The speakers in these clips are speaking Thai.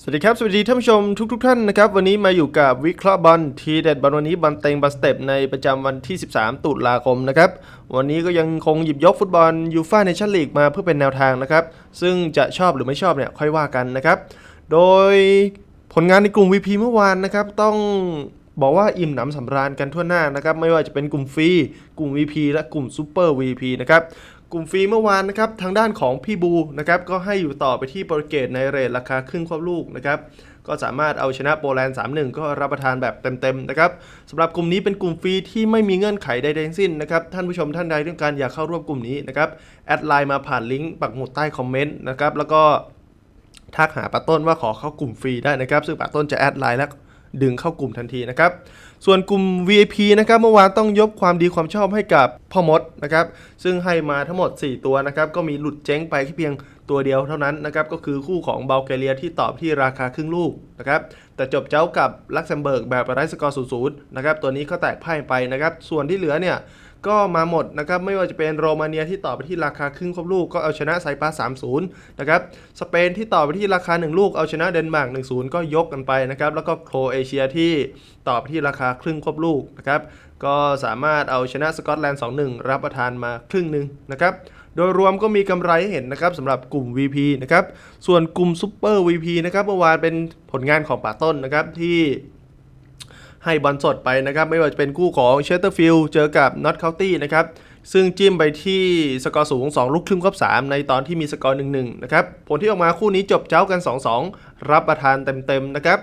สวัสดีครับ สวัสดีท่านผู้ชมทุกทท่านนะครับ วันนี้มาอยู่กับวิเคราะห์บอลทีเด็ดบอลวันนี้บอลเต็งบอลสเต็ปในประจำวันที่ 13 ตุลาคมนะครับ วันนี้ก็ยังคงหยิบยกฟุตบอลยูฟ่าเนชั่นลีกมาเพื่อเป็นแนวทางนะครับ ซึ่งจะชอบหรือไม่ชอบเนี่ยค่อยว่ากันนะครับ โดยผลงานในกลุ่ม VP เมื่อวานนะครับต้องบอกว่าอิ่มหนำสำราญกันทั่วหน้านะครับ ไม่ว่าจะเป็นกลุ่มฟรีกลุ่ม VP และกลุ่มซูเปอร์ VP นะครับ กลุ่มฟรีเมื่อวานนะครับทางด้านของพี่บูนะครับก็ให้อยู่ต่อไปที่โปรตุเกสในเรทราคาครึ่งควบลูกนะครับก็สามารถเอาชนะโปแลนด์ 3-1 ก็รับประทานแบบเต็มๆนะครับสำหรับกลุ่มนี้เป็นกลุ่มฟรีที่ไม่มีเงื่อนไขใดๆทั้งสิ้นนะครับท่านผู้ชมท่านใดต้องการอยากเข้าร่วมกลุ่มนี้นะครับแอดไลน์มาผ่านลิงก์ปักหมุดใต้คอมเมนต์นะครับแล้วก็ทักหาป้าต้นว่าขอเข้ากลุ่มฟรีได้นะครับ ซึ่งป้าต้นจะแอดไลน์แล้ว ดึงเข้ากลุ่มทันทีนะครับ ส่วนกลุ่ม VIP นะครับเมื่อวานต้องยกความดีความชอบให้กับพ่อมดนะครับ ซึ่งให้มาทั้งหมด 4 ตัวนะครับ ก็มีหลุดเจ๊งไปแค่เพียงตัวเดียวเท่านั้นนะครับ ก็คือคู่ของเบลแกเรียที่ตอบที่ราคาครึ่งลูกนะครับ แต่จบเจ้ากับลักเซมเบิร์กแบบไร้สกอร์ศูนย์นะครับ ตัวนี้ก็แตกพ่ายไปนะครับ ส่วนที่เหลือเนี่ย ก็มาหมดนะครับไม่ว่าจะเป็นโรมาเนียที่ต่อไปที่ราคาครึ่งครบลูกก็เอาชนะไซปรัส3-0นะครับสเปนที่ต่อไปที่ราคา 1 ลูกเอาชนะเดนมาร์ก1-0 ก็ยกกันไปนะครับแล้วก็โครเอเชียที่ต่อไปที่ราคาครึ่งครบลูกนะครับก็สามารถเอาชนะสกอตแลนด์ 2-1 รับประทานมาครึ่งหนึ่งนะครับโดยรวมก็มีกำไรให้เห็นนะครับสำหรับกลุ่ม VP นะครับส่วนกลุ่มซูเปอร์ VP นะครับเมื่อวานเป็นผลงานของป่าต้นนะครับที่ ให้บอลสดไปนะครับไม่ว่าจะเป็นคู่ของเชสเตอร์ฟิลด์เจอกับนอตเคานตี้นะครับซึ่งจิ้มไปที่สกอร์สูง 2 ลูกครึ่งครบ3ในตอนที่มีสกอร์1-1นะครับผลที่ออกมาคู่นี้จบเจ้ากัน 2-2 รับประทานเต็มๆนะครับ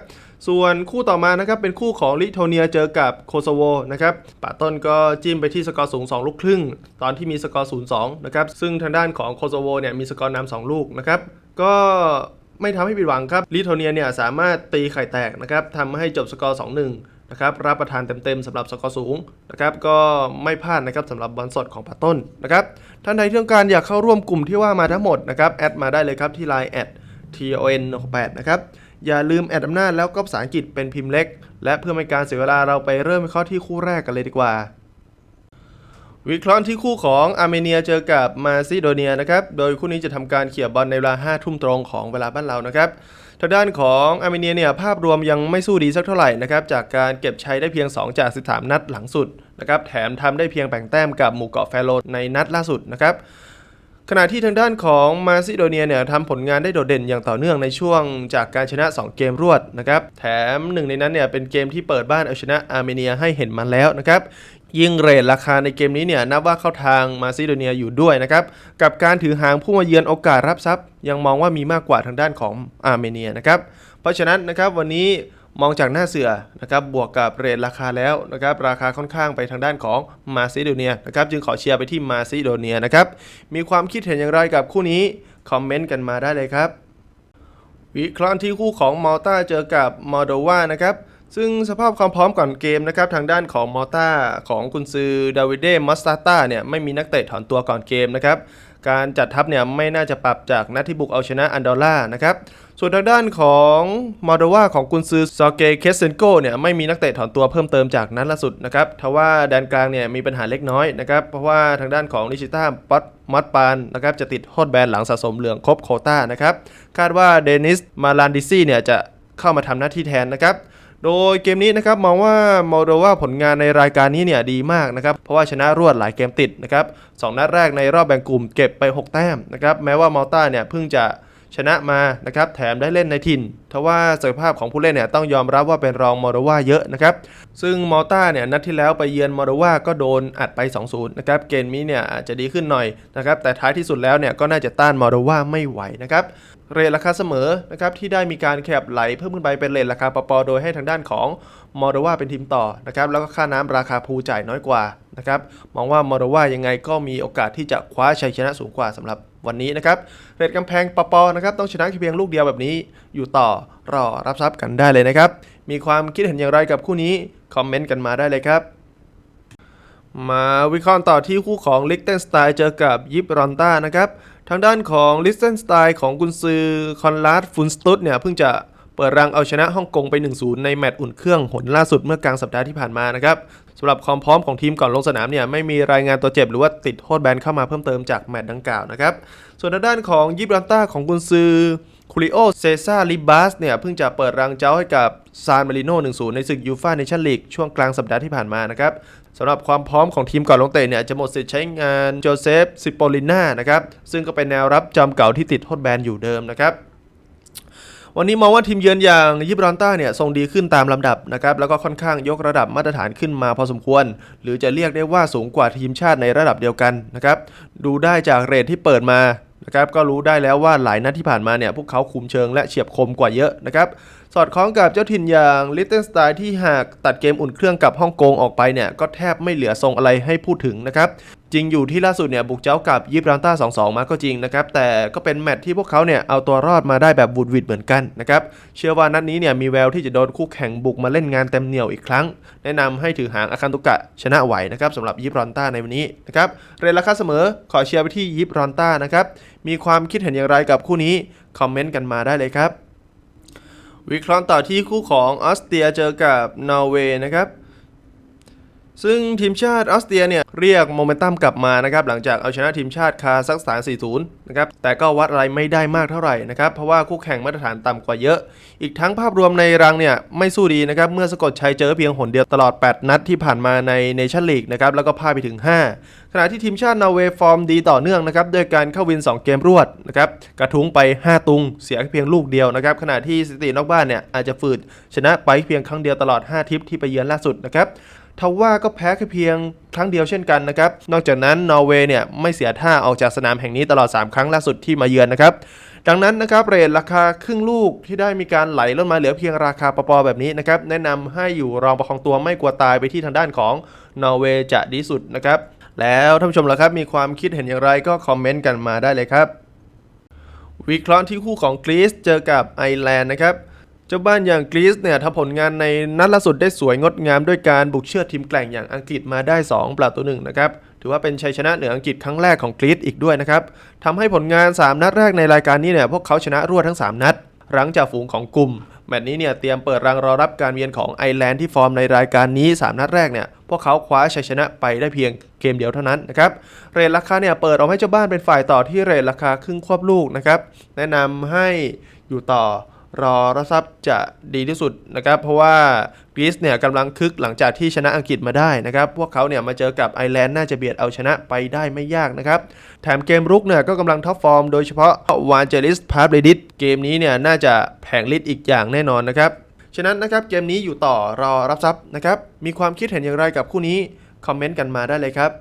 ส่วนคู่ต่อมานะครับเป็นคู่ของลิโทเนียเจอกับโคโซโวนะครับป่าต้นก็จิ้มไปที่สกอร์สูง 2 ลูกครึ่ง ตอนที่มีสกอร์ 0-2 นะครับซึ่งทางด้านของโคโซโวเนี่ยมีสกอร์นำ2ลูกนะครับก็ไม่ทำให้ผิดหวังครับลิโทเนียเนี่ยสามารถตีไข่แตกนะครับทำให้จบสกอร์ 2-1 นะครับรับประทานเต็มๆสำหรับสกอร์สูงนะครับก็ไม่พลาดนะครับสำหรับบอลสดของปาต้นนะครับท่านใดที่ต้องการอยากเข้าร่วมกลุ่มที่ว่ามาทั้งหมดนะครับแอดมาได้เลยครับที่ Line แอด ton 68นะครับอย่าลืมแอดอำนาจแล้วก็ภาษาอังกฤษเป็นพิมพ์เล็ก และเพื่อไม่การเสียเวลาเราไปเริ่มวิเคราที่คู่แรกกันเลยดีกว่า วิเคราะห์ที่คู่ของอาร์เมเนียเจอกับมาซิโดเนียนะครับ โดยคู่นี้จะทำการเขี่ยบอลในเวลา5ทุ่มตรงของเวลาบ้านเรานะครับ ทางด้านของอาร์เมเนียเนี่ยภาพรวมยังไม่สู้ดีสักเท่าไหร่นะครับ จากการเก็บชัยได้เพียง 2 จาก 13 นัดหลังสุดนะครับ แถมทำได้เพียงแบ่งแต้มกับหมู่เกาะแฟโรในนัดล่าสุดนะครับขณะที่ทางด้านของมาซิโดเนียเนี่ยทำผลงานได้โดดเด่นอย่างต่อเนื่องในช่วงจากการชนะ 2 เกมรวดนะครับ แถมหนึ่งในนั้นเนี่ยเป็นเกมที่เปิดบ้านเอาชนะอาร์เมเนียให้เห็นมาแล้วนะครับ ยิ่งเรทราคาในเกมนี้เนี่ยนับว่าเข้าทางมาซิโดเนียอยู่ด้วยนะครับกับการถือหางผู้มาเยือนโอกาสรับทรัพย์ยังมองว่ามีมากกว่าทางด้านของอาร์เมเนียนะครับเพราะฉะนั้นนะครับวันนี้มองจากหน้าเสือนะครับบวกกับเรทราคาแล้วนะครับราคาค่อนข้างไปทางด้านของมาซิโดเนียนะครับจึงขอเชียร์ไปที่มาซิโดเนียนะครับมีความคิดเห็นอย่างไรกับคู่นี้คอมเมนต์กันมาได้เลยครับวิเคราะห์ที่คู่ของมอลตาเจอกับมอลโดวานะครับ ซึ่งสภาพความพร้อมก่อนเกมนะครับทางด้านของมอลตาของกุนซือดาวิดเดมัสตาต้าเนี่ยไม่มีนักเตะถอนตัวก่อนเกมนะครับการจัดทัพเนี่ยไม่น่าจะปรับจากนัดที่บุกเอาชนะอันดอร่านะครับส่วนทางด้านของมอโดวาของกุนซือซอเกเคสเซนโกเนี่ยไม่มีนักเตะถอนตัวเพิ่มเติมจากนัดล่าสุดนะครับทว่าแดนกลางเนี่ยมีปัญหาเล็กน้อยนะครับเพราะว่าทางด้านของนิชิต้าป๊อตมอตปานนะครับจะติดโทษแบนหลังสะสมเหลืองครบโคต้านะครับคาดว่าเดนิสมาลานดิซี่เนี่ยจะเข้ามาทำหน้าที่แทนนะครับ โดยเกมนี้นะครับมองว่ามอลโดว่าผลงานในรายการนี้เนี่ยดีมากนะครับเพราะว่าชนะรวดหลายเกมติดนะครับสองนัดแรกในรอบแบ่งกลุ่มเก็บไป 6 แต้มนะครับแม้ว่ามอลตาเนี่ยเพิ่งจะชนะมานะครับแถมได้เล่นในถิ่น ทว่าศักยภาพของผู้เล่นเนี่ยต้องยอมรับว่าเป็นรองมอลโดวาเยอะนะครับ ซึ่งมัลตาเนี่ยนัดที่แล้วไปเยือนมอลโดวาก็โดนอัดไป 2-0 นะครับ เกมนี้เนี่ยอาจจะดีขึ้นหน่อยนะครับ แต่ท้ายที่สุดแล้วเนี่ยก็น่าจะต้านมอลโดวาไม่ไหวนะครับ เรทราคาเสมอนะครับที่ได้มีการแคบไหลเพิ่มขึ้นไปเป็นเรทราคาปปโดยให้ทางด้านของมอร์ว่าเป็นทีมต่อนะครับแล้วก็ค่าน้ำราคาภูจ่ายน้อยกว่านะครับมองว่ามอร์ว่ายังไงก็มีโอกาสที่จะคว้าชัยชนะสูงกว่าสำหรับวันนี้นะครับเรทกำแพงปปนะครับต้องชนะเพียงลูกเดียวแบบนี้อยู่ต่อรอรับทรัพย์กันได้เลยนะครับ มีความคิดเห็นอย่างไรกับคู่นี้ คอมเมนต์กันมาได้เลยครับ มาวิเคราะห์ต่อที่คู่ของลิกเทนสไตน์เจอกับยิปรอนต้านะครับ ทางด้านของลิสเทนสไตน์ของกุนซือคอนลาดฟุนสตุตเนี่ยเพิ่งจะเปิดรังเอาชนะฮ่องกงไป 1-0 ในแมตช์อุ่นเครื่องหนล่าสุดเมื่อกลางสัปดาห์ที่ผ่านมานะครับสำหรับความพร้อมของทีมก่อนลงสนามเนี่ยไม่มีรายงานตัวเจ็บหรือว่าติดโทษแบนเข้ามาเพิ่มเติมจากแมตช์ดังกล่าวนะครับ ส่วนทางด้านของยิบรันต้าของกุนซือ คูริโอเซซาลิบาสเนี่ยเพิ่งจะเปิดรังเจ้าให้กับซานมาริโน่1-0 ในศึกยูฟาเนชั่นลีกช่วงกลางสัปดาห์ที่ผ่านมานะครับสำหรับความพร้อมของทีมก่อนลงเตะเนี่ยจะหมดสิทธิ์ใช้งานโจเซฟซิปโปลิน่านะครับซึ่งก็เป็นแนวรับจำเก่าที่ติดโทษแบนอยู่เดิมนะครับวันนี้มองว่าทีมเยือนอย่างยิบรอนต้าเนี่ยทรงดีขึ้นตามลำดับนะครับแล้วก็ค่อนข้างยกระดับมาตรฐานขึ้นมาพอสมควร หรือจะเรียกได้ว่าสูงกว่าทีมชาติในระดับเดียวกันนะครับดูได้จากเรทที่เปิดมา นะครับก็รู้ได้แล้วว่าหลายนัดที่ผ่านมาเนี่ยพวกเขาคุมเชิงและเฉียบคมกว่าเยอะนะครับสอดคล้องกับเจ้าถิ่นอย่างลิตเติ้ลสไตล์ที่หากตัดเกมอุ่นเครื่องกับฮ่องกงออกไปเนี่ยก็แทบไม่เหลือทรงอะไรให้พูดถึงนะครับ จริงอยู่ที่ล่าสุดเนี่ยบุกเจ้ากับยิบรันต้า2-2 มาก็จริงนะครับแต่ก็เป็นแมตช์ที่พวกเขาเนี่ยเอาตัวรอดมาได้แบบบุดหวิดเหมือนกันนะครับเชื่อว่านัดนี้เนี่ยมีแววที่จะโดนคู่แข่งบุกมาเล่นงานเต็มเหนียวอีกครั้ง แนะนำให้ถือหางอาคันตุกะชนะไหวนะครับสำหรับยิบรันต้าในวันนี้นะครับเรนราคาเสมอขอเชียร์ไปที่ยิบรันต้านะครับมีความคิดเห็นอย่างไรกับคู่นี้คอมเมนต์กันมาได้เลยครับวิเคราะห์ต่อที่คู่ของออสเตรียเจอกับนอร์เวย์นะครับ ซึ่งทีมชาติออสเตรียเนี่ยเรียกโมเมนตัมกลับมานะครับหลังจากเอาชนะทีมชาติคาซัคสถาน 4-0 นะครับแต่ก็วัดอะไรไม่ได้มากเท่าไหร่นะครับเพราะว่าคู่แข่งมาตรฐานต่ำกว่าเยอะ อีกทั้งภาพรวมในรังเนี่ยไม่สู้ดีนะครับเมื่อสะกดชัยเจอเพียงหนเดียวตลอด 8 นัดที่ผ่านมาในเนชั่นลีกนะครับแล้วก็พลาดไปถึง 5 ขณะที่ทีมชาตินอร์เวย์ฟอร์มดีต่อเนื่องนะครับด้วยการเข้าวิน 2 เกมรวดนะครับกระทุ้งไป 5 ตุง เสียเพียงลูกเดียวนะครับขณะที่สถิตินอกบ้านเนี่ยอาจจะฝืดชนะไปเพียงครั้งเดียวตลอด 5 ทิปที่ไปเยือนล่าสุดนะครับ ทว่าก็แพ้แค่เพียงครั้งเดียวเช่นกันนะครับ นอกจากนั้นนอร์เวย์เนี่ยไม่เสียท่าออกจากสนามแห่งนี้ตลอด 3 ครั้งล่าสุดที่มาเยือนนะครับ ดังนั้นนะครับเรทราคาครึ่งลูกที่ได้มีการไหลลดมาเหลือเพียงราคาปปแบบนี้นะครับแนะนำให้อยู่รองประคองตัวไม่กลัวตายไปที่ทางด้านของนอร์เวย์จะดีสุดนะครับแล้วท่านผู้ชมล่ะครับมีความคิดเห็นอย่างไรก็คอมเมนต์กันมาได้เลยครับวิเคราะห์ที่คู่ของกรีซเจอกับไอร์แลนด์นะครับ เจ้าบ้านอย่างกรีซเนี่ยทำผลงานในนัดล่าสุดได้สวยงดงามด้วยการบุกเชือดทีมแกร่งอย่างอังกฤษมาได้ 2 ประตูหนึ่งนะครับถือว่าเป็นชัยชนะเหนืออังกฤษครั้งแรกของกรีซอีกด้วยนะครับทำให้ผลงาน 3 นัดแรกในรายการนี้เนี่ยพวกเขาชนะรวดทั้ง 3 นัดรั้งจากฝูงของกลุ่มแมตช์นี้เนี่ยเตรียมเปิดรังรอรับการเวียนของไอร์แลนด์ที่ฟอร์มในรายการนี้ 3 นัดแรกเนี่ยพวกเขาคว้าชัยชนะไปได้เพียงเกมเดียวเท่านั้นนะครับเรทราคาเนี่ยเปิดออกให้เจ้าบ้านเป็นฝ่ายต่อที่เรทราคาครึ่งควบลูกนะครับแนะนำให้อยู่ต่อ รอรับทรัพย์จะดีที่สุดนะครับ เพราะว่ากรีซเนี่ยกำลังคึกหลังจากที่ชนะอังกฤษมาได้นะครับ พวกเขาเนี่ยมาเจอกับไอร์แลนด์น่าจะเบียดเอาชนะไปได้ไม่ยากนะครับ แถมเกมรุกเนี่ยก็กำลังท็อปฟอร์มโดยเฉพาะวานเจลิสพาร์เรดิสเกมนี้เนี่ยน่าจะแผงฤทธิ์อีกอย่างแน่นอนนะครับ ฉะนั้นนะครับเกมนี้อยู่ต่อรอรับทรัพย์นะครับ มีความคิดเห็นอย่างไรกับคู่นี้คอมเมนต์กันมาได้เลยครับ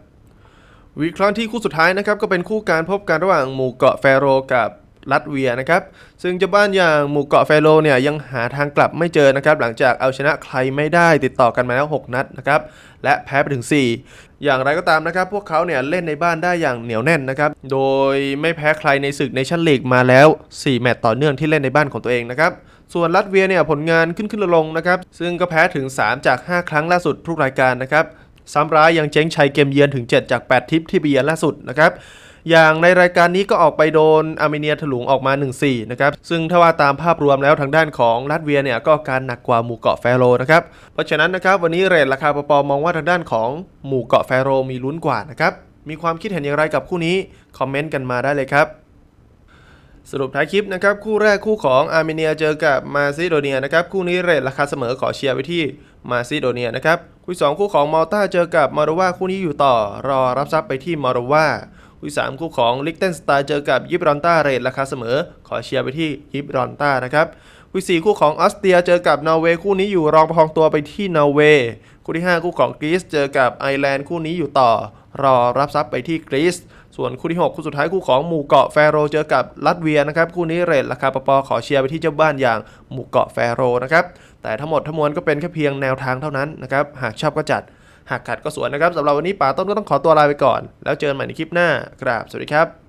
วิเคราะห์ที่คู่สุดท้ายนะครับก็เป็นคู่การพบกันระหว่างหมู่เกาะแฟโรกับ ลัตเวียนะครับซึ่งเจ้าบ้านอย่างหมู่เกาะแฟโรเนี่ยยังหาทางกลับไม่เจอนะครับหลังจากเอาชนะใครไม่ได้ติดต่อกันมาแล้ว 6 นัดนะครับและแพ้ไปถึง 4 อย่างไรก็ตามนะครับ พวกเขาเนี่ยเล่นในบ้านได้อย่างเหนียวแน่นนะครับโดยไม่แพ้ใครในศึกในชั้นลีกมาแล้ว 4 แมตต์ต่อเนื่องที่เล่นในบ้านของตัวเองนะครับส่วนลัตเวียเนี่ยผลงานขึ้นขึ้นลงนะครับซึ่งก็แพ้ถึง 3 จาก 5 ครั้งล่าสุดทุกรายการนะครับซ้ำร้ายยังเจ๊งชัยเกมเยือนถึง 7 จาก 8 ทิปที่ไปเยือนล่าสุดนะครับ อย่างในรายการนี้ก็ออกไปโดนอาร์เมเนียถลุงออกมา 1-4 นะครับ ซึ่งถ้าว่าตามภาพรวมแล้วทางด้านของลัตเวียเนี่ยก็การหนักกว่าหมู่เกาะแฟโรนะครับ เพราะฉะนั้นนะครับวันนี้เรทราคาปปมองว่าทางด้านของหมู่เกาะแฟโรมีลุ้นกว่านะครับมีความคิดเห็นอย่างไรกับคู่นี้คอมเมนต์กันมาได้เลยครับสรุปท้ายคลิปนะครับ คู่แรกคู่ของอาร์เมเนียเจอกับมาซิโดเนียนะครับ คู่นี้เรทราคาเสมอขอเชียร์ไปที่มาซิโดเนียนะครับ คู่ที่สองคู่ของมาลตาเจอกับมาโรวาคู่นี้อยู่ต่อ รอรับทรัพย์ไปที่มาโรวา คู่ที่สามคู่ของลิกเทนสไตน์เจอกับยิบรอนต้าเรทราคาเสมอ ขอเชียร์ไปที่ยิบรอนต้านะครับคู่ที่สี่คู่ของออสเตรียเจอกับนอร์เวย์คู่นี้อยู่รองประคองตัวไปที่นอร์เวย์คู่ที่ห้าคู่ของกรีซเจอกับไอร์แลนด์คู่นี้อยู่ต่อ รอรับทรัพย์ไปที่กรีซส่วนคู่ที่ 6 คู่สุดท้ายคู่ของหมู่เกาะแฟโรเจอกับลัตเวียนะครับคู่นี้เรทราคาปปขอเชียร์ไปที่เจ้าบ้านอย่างหมู่เกาะแฟโรนะครับแต่ทั้งหมดทั้งมวลก็เป็นแค่เพียงแนวทางเท่านั้นนะครับหากชอบก็จัด หากขัดก็สวนนะครับสำหรับวันนี้ป่าต้นก็ต้องขอตัวลาไปก่อน แล้วเจอกันใหม่ในคลิปหน้ากราบสวัสดีครับ